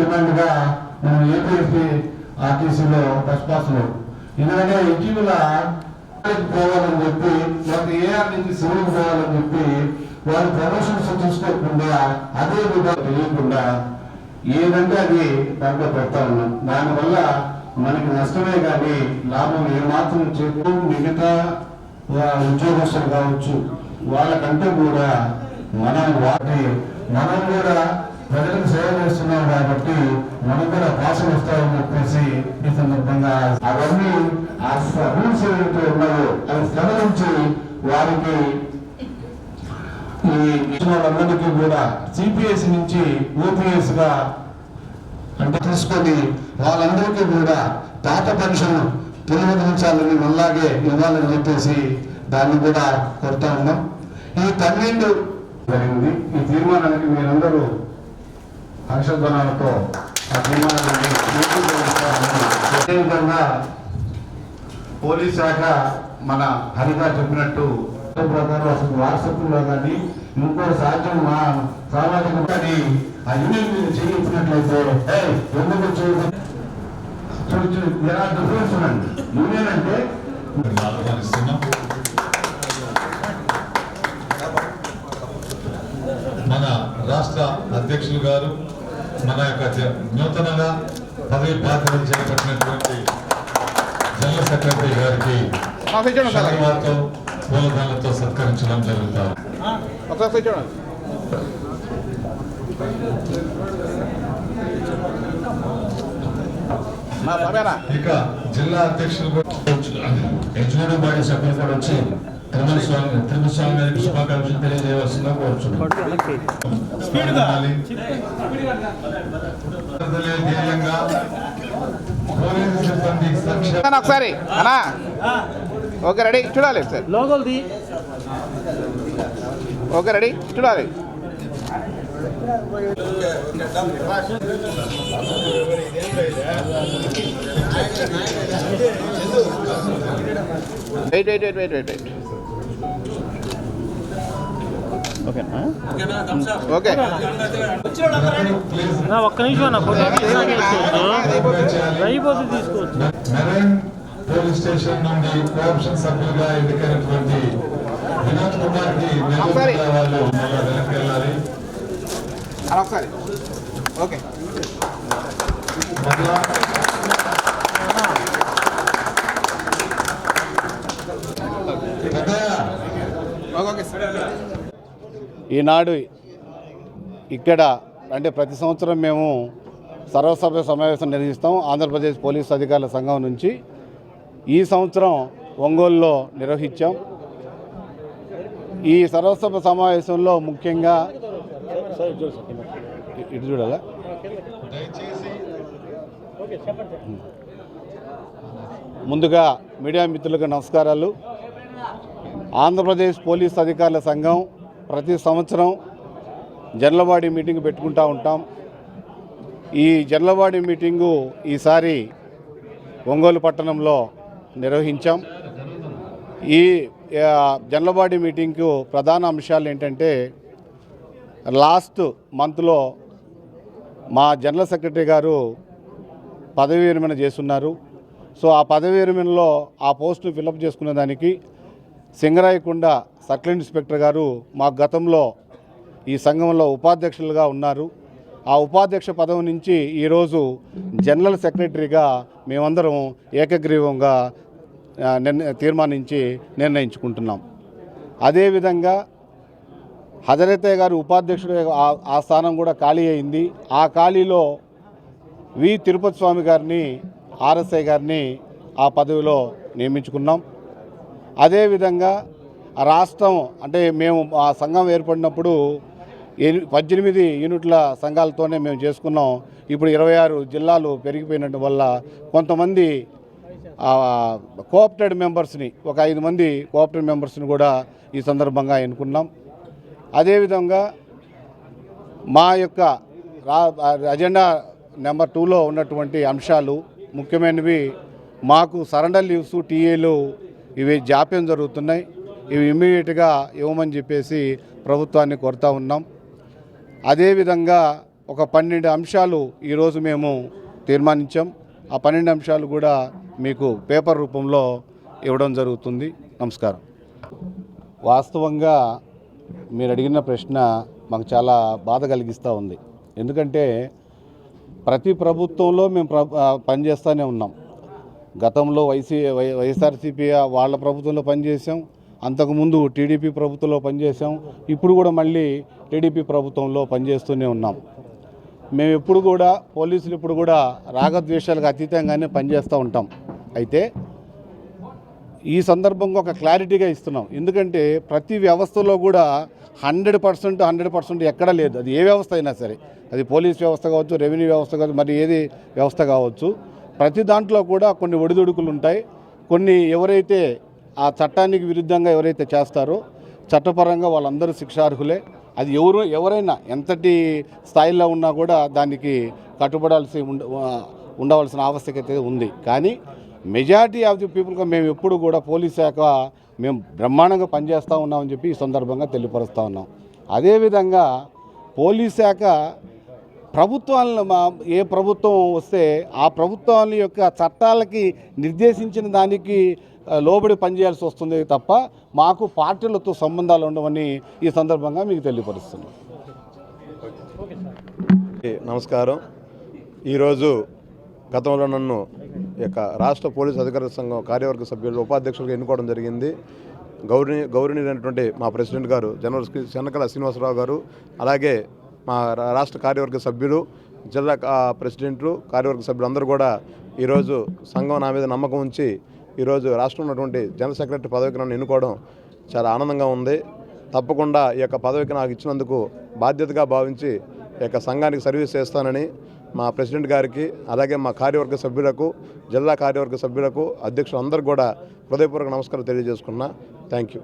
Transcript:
డిమాండ్గా మనం ఏపీఎస్పీ ఆర్టీసీలో బస్ పాస్లో. ఎందుకంటే ఇటీవల పోవాలని చెప్పి లేకపోతే ఏఆర్ నుంచి సివిల్కి పోవాలని చెప్పి వాళ్ళు ప్రమోషన్స్ చూసుకోకుండా అదే విధంగా తెలియకుండా ఏదంటే అది దాంట్లో పెడతా ఉన్నాం. దానివల్ల మనకి నష్టమే కానీ లాభం ఏమాత్రం చెప్పు మిగతా ఉద్యోగస్తులు కావచ్చు వాళ్ళకంటే కూడా మనం వాటి మనం కూడా ప్రజలకు సేవ చేస్తున్నాం కాబట్టి మనకు కూడా పాసులు వస్తాయని చెప్పేసి ఈ సందర్భంగా అవన్నీ ఆ రూల్స్ ఏవైతే ఉన్నాయో అవి సవరించి వారికి ఈ వాళ్ళందరికీ కూడా సిపిఎస్ నుంచి ఓపీఎస్గా అంటే తీసుకొని వాళ్ళందరికీ కూడా పాత పెన్షన్ పునరుద్ధరించాలని మళ్ళాగే ఇవ్వాలని చెప్పేసి దాన్ని కూడా కొడతా ఉన్నాం. ఈ పన్నెండు జరిగింది. ఈ తీర్మానానికి మీరందరూ హర్షధ్వనాలతో ఆ తీర్మానాన్ని అదేవిధంగా పోలీస్ శాఖ మన హరిగా చెప్పినట్టు ప్రకారం అసలు వాట్సాప్లో కానీ ఇంకో సాధ్యం మా సామాజిక కానీ ఆ యూనియన్ మీద చేయించినట్లయితే ఎందుకు చేయదు డిఫరెన్స్ ఉందండి యూనియన్ అంటే మన రాష్ట్ర అధ్యక్షులు గారు మన యొక్క నూతనంగా పదవి బాధ్యతలు చేపట్టినటువంటి జనరల్ సెక్రటరీ గారికి శాలువాతో పూలదాలతో సత్కరించడం జరుగుతాం. ఒకసారి చూడండి నా సమేనా ఇక జిల్లా అధ్యక్షులు కూడా ఎగ్జిక్యూటివ్ బాడీ సభ్యులు కూడా వచ్చి తిరుమల స్వామి తిరుమల గారికి శుభాకాంక్షలు తెలియజేయవలసిందిగా ఒకసారి. అన్నా. Okay ready. చూడాలి సార్ లోగోల్ది. Okay ready. చూడాలి. Wait wait wait wait wait wait. ఓకేనా? ఓకే. నా ఒక్క నిమిషం అన్న ఫోటో తీసుకోవచ్చు. పోలీస్ స్టేషన్ నుండి కోఆప్షన్ సభ్యులుగా ఎన్నికైనటువంటి వినోద్ కుమార్కి వాళ్ళు వెనక్కి వెళ్ళాలి. ఒకసారి. ఓకే మళ్ళా పెద్దయ్య, ఓకే ఓకే ఈనాడు ఇక్కడ అంటే ప్రతి సంవత్సరం మేము సర్వసభ్య సమావేశం నిర్వహిస్తాం. ఆంధ్రప్రదేశ్ పోలీస్ అధికారుల సంఘం నుంచి ఈ సంవత్సరం ఒంగోలులో నిర్వహించాం. ఈ సర్వసభ సమావేశంలో ముఖ్యంగా ఇటు చూడాలా? ముందుగా మీడియా మిత్రులకు నమస్కారాలు. ఆంధ్రప్రదేశ్ పోలీస్ అధికారుల సంఘం ప్రతి సంవత్సరం జనలవాడి మీటింగ్ పెట్టుకుంటూ ఉంటాం. ఈ జనలవాడి మీటింగు ఈసారి ఒంగోలు పట్టణంలో నిర్వహించాం. ఈ జనలవాడి మీటింగ్కు ప్రధాన అంశాలు ఏంటంటే లాస్ట్ మంత్లో మా జనరల్ సెక్రటరీ గారు పదవి విరమణ చేస్తున్నారు. సో ఆ పదవి విరమణలో ఆ పోస్టును ఫిలప్ చేసుకునే దానికి సింగరాయకొండ సర్కిల్ ఇన్స్పెక్టర్ గారు మా గతంలో ఈ సంఘంలో ఉపాధ్యక్షులుగా ఉన్నారు. ఆ ఉపాధ్యక్ష పదవి నుంచి ఈరోజు జనరల్ సెక్రటరీగా మేమందరం ఏకగ్రీవంగా తీర్మానించి నిర్ణయించుకుంటున్నాం. అదేవిధంగా హజరతే గారు ఉపాధ్యక్షుడు ఆ- ఆ స్థానం కూడా ఖాళీ అయింది. ఆ ఖాళీలో వి తిరుపతి స్వామి గారిని ఆర్ఎస్ఐ గారిని ఆ పదవిలో నియమించుకున్నాం. అదేవిధంగా ఆ రాష్ట్రం అంటే మేము ఆ సంఘం ఏర్పడినప్పుడు పద్దెనిమిది యూనిట్ల సంఘాలతోనే మేము చేసుకున్నాం. ఇప్పుడు ఇరవై ఆరు జిల్లాలు పెరిగిపోయినట్టు వల్ల కొంతమంది కోఆప్టెడ్ మెంబర్స్ని ఒక ఐదు మంది కోఆప్టెడ్ మెంబర్స్ని కూడా ఈ సందర్భంగా ఎన్నుకున్నాం. అదేవిధంగా మా యొక్క రా అజెండా నెంబర్ టూలో ఉన్నటువంటి అంశాలు ముఖ్యమైనవి. మాకు సరెండర్ లీవ్స్ టీఏలు ఇవి జాప్యం జరుగుతున్నాయి. ఇవి ఇమ్మీడియట్గా ఇవ్వమని చెప్పేసి ప్రభుత్వాన్ని కోరుతా ఉన్నాం. అదేవిధంగా ఒక పన్నెండు అంశాలు ఈరోజు మేము తీర్మానించాం. ఆ పన్నెండు అంశాలు కూడా మీకు పేపర్ రూపంలో ఇవ్వడం జరుగుతుంది. నమస్కారం. వాస్తవంగా మీరు అడిగిన ప్రశ్న మాకు చాలా బాధ కలిగిస్తూ ఉంది. ఎందుకంటే ప్రతి ప్రభుత్వంలో మేము ప్ర పనిచేస్తూనే ఉన్నాం. గతంలో వైసీ వై వైఎస్ఆర్సీపీ వాళ్ళ ప్రభుత్వంలో పనిచేసాం అంతకుముందు టీడీపీ ప్రభుత్వంలో పనిచేసాం ఇప్పుడు కూడా మళ్ళీ టీడీపీ ప్రభుత్వంలో పనిచేస్తూనే ఉన్నాం. మేము ఎప్పుడు కూడా పోలీసులు ఇప్పుడు కూడా రాగద్వేషాలకు అతీతంగానే పనిచేస్తూ ఉంటాం. అయితే ఈ సందర్భంగా ఒక క్లారిటీగా ఇస్తున్నాం. ఎందుకంటే ప్రతి వ్యవస్థలో కూడా హండ్రెడ్ పర్సెంట్ హండ్రెడ్ పర్సెంట్ ఎక్కడ లేదు. అది ఏ వ్యవస్థ అయినా సరే. అది పోలీస్ వ్యవస్థ కావచ్చు రెవెన్యూ వ్యవస్థ కావచ్చు మరి ఏది వ్యవస్థ కావచ్చు. ప్రతి దాంట్లో కూడా కొన్ని ఒడిదుడుకులు ఉంటాయి. కొన్ని ఎవరైతే ఆ చట్టానికి విరుద్ధంగా ఎవరైతే చేస్తారో చట్టపరంగా వాళ్ళందరూ శిక్షార్హులే. అది ఎవరు ఎవరైనా ఎంతటి స్థాయిలో ఉన్నా కూడా దానికి కట్టుబడాల్సి ఉండ ఉండవలసిన ఆవశ్యకత ఉంది. కానీ మెజారిటీ ఆఫ్ ది పీపుల్గా మేము ఎప్పుడు కూడా పోలీస్ శాఖ మేము బ్రహ్మాండంగా పనిచేస్తూ ఉన్నామని చెప్పి ఈ సందర్భంగా తెలియపరుస్తూ ఉన్నాం. అదేవిధంగా పోలీస్ శాఖ ప్రభుత్వాలను మా ఏ ప్రభుత్వం వస్తే ఆ ప్రభుత్వాల యొక్క చట్టాలకి నిర్దేశించిన దానికి లోబడి పనిచేయాల్సి వస్తుంది తప్ప మాకు పార్టీలతో సంబంధాలు ఉండవని ఈ సందర్భంగా మీకు తెలియపరుస్తున్నాం. నమస్కారం. ఈరోజు గతంలో నన్ను యొక్క రాష్ట్ర పోలీస్ అధికారుల సంఘం కార్యవర్గ సభ్యులు ఉపాధ్యక్షులుగా ఎన్నుకోవడం జరిగింది. గౌరవ గౌరవనీయులైనటువంటి మా ప్రెసిడెంట్ గారు జనరల్ శ్రీ శ్రీనివాసరావు గారు అలాగే మా రాష్ట్ర కార్యవర్గ సభ్యులు జిల్లా కా- ప్రెసిడెంట్లు కార్యవర్గ సభ్యులు అందరూ కూడా ఈరోజు సంఘం నా మీద నమ్మకం ఉంచి ఈరోజు రాష్ట్రంలో ఉన్నటువంటి జనరల్ సెక్రటరీ పదవికి నన్ను ఎన్నుకోవడం చాలా ఆనందంగా ఉంది. తప్పకుండా ఈ యొక్క పదవికి నాకు ఇచ్చినందుకు బాధ్యతగా భావించి ఈ యొక్క సంఘానికి సర్వీస్ చేస్తానని మా ప్రెసిడెంట్ గారికి అలాగే మా కార్యవర్గ సభ్యులకు జిల్లా కార్యవర్గ సభ్యులకు అధ్యక్షులందరూ కూడా హృదయపూర్వక నమస్కారం తెలియజేసుకున్నా. Thank you.